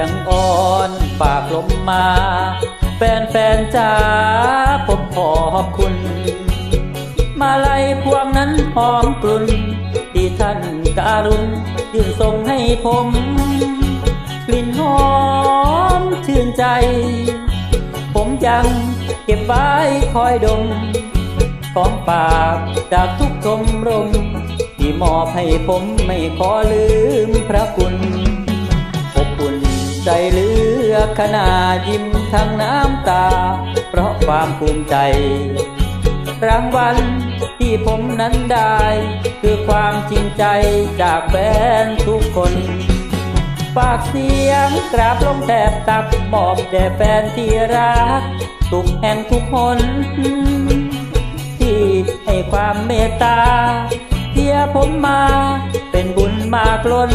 ยงอ่อนฝากลมมา แฟนแฟนจ๋าผมขอบคุณ มาลัยพวงนั้นหอมกลุ่น ที่ท่านการุณยื่นส่งให้ผม กลิ่นหอมชื่นใจ ผมยังเก็บไว้คอยดมของฝากจากทุกชมรมที่มอบให้ผมไม่ขอลืมพระคุณ ใจเหลือขนาดยิ้มทั้งน้ำตา เพราะความภูมิใจ รางวัลที่ผมนั้นได้ คือความจริงใจจากแฟนทุกคนฝากเสียงกราบลงแทบตักบอกแด่แฟนที่รัก ทุกแห่งทุกคน ที่ให้ความเมตตาเทียผมมาเป็นบุญมากล้น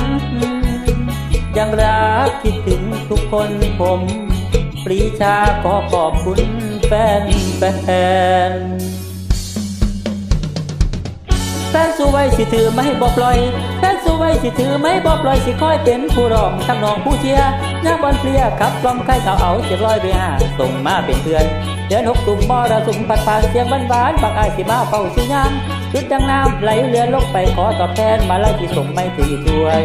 ยังรักคิดถึงทุกคนผม ปรีชาขอขอบคุณแฟนแฟนแฟนสู้ไว้สิถือไม่บอกปล่อยแฟนสู้ไว้สิถือไม่บอกปล่อยสิคอยเป็นผู้รองทำนองผู้เชียร์นักบอลเพลียขับกลองใครเขาเอาเจ็บร้อยไปห้าส่งมาเป็นเพื่อนเดือนหกตุ่มมอระสุมผัดผ่านเสียงหวานหวานๆบักอายสิมาเฝ้าชื่อยามชุดดังน้ำไหลเรือลงไปขอตอบแทนมาไล่ที่ส่งไม่ตีถ้วย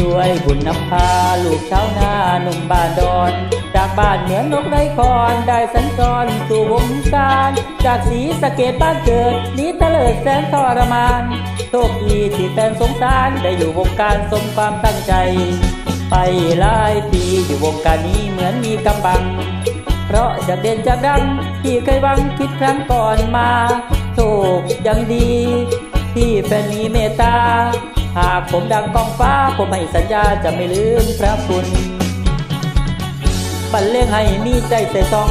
ด้วยบุญนำพาลูกชาวนาหนุ่มบ้านดอน จากบ้านเหมือนนกได้คอนได้สัญจรสู่วงการ จากสีสะเกตบ้านเกิดนี้เตลิดแสนทรมานโชคดีที่แฟนสงสารได้อยู่วงการสมความตั้งใจ ไปหลายปีอยู่วงการนี้เหมือนมีกำบัง เพราะจากเด่นจากดังที่เคยหวังคิดครั้งก่อนมาโชคยังดี ที่แฟนมีเมตตา หากผมดังกองฟ้า ผมให้สัญญาจะไม่ลืมพระคุณบันเลงให้มีใจใส่ซอง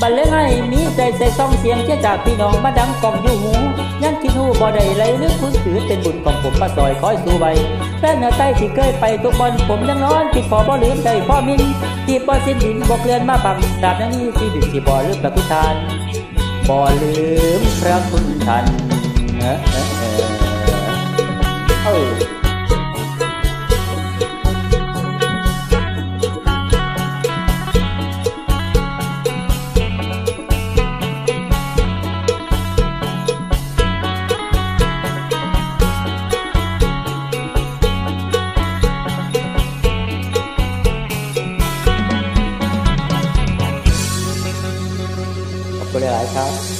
บันเลงให้มีใจใส่ซองเสียงเชียร์จากพี่น้องมาดังกองอยู่หูยังคิดหูบ่ได้เลยนึกคุณถือเป็นบุญของผมมาซอยคอยสู้ไว้แฟนเหนือใต้ที่เคยไปทุกบอลผมยังนอนคิดพอบ่ลืมใจพ่อมินที่บ่สิ้นดินบ่เคลื่อนมาบังดาบนั้นนี้ที่ดินที่บ่ลืมพระคุณทานบ่ลืมพระคุณท่านเออเออ ขอบคุ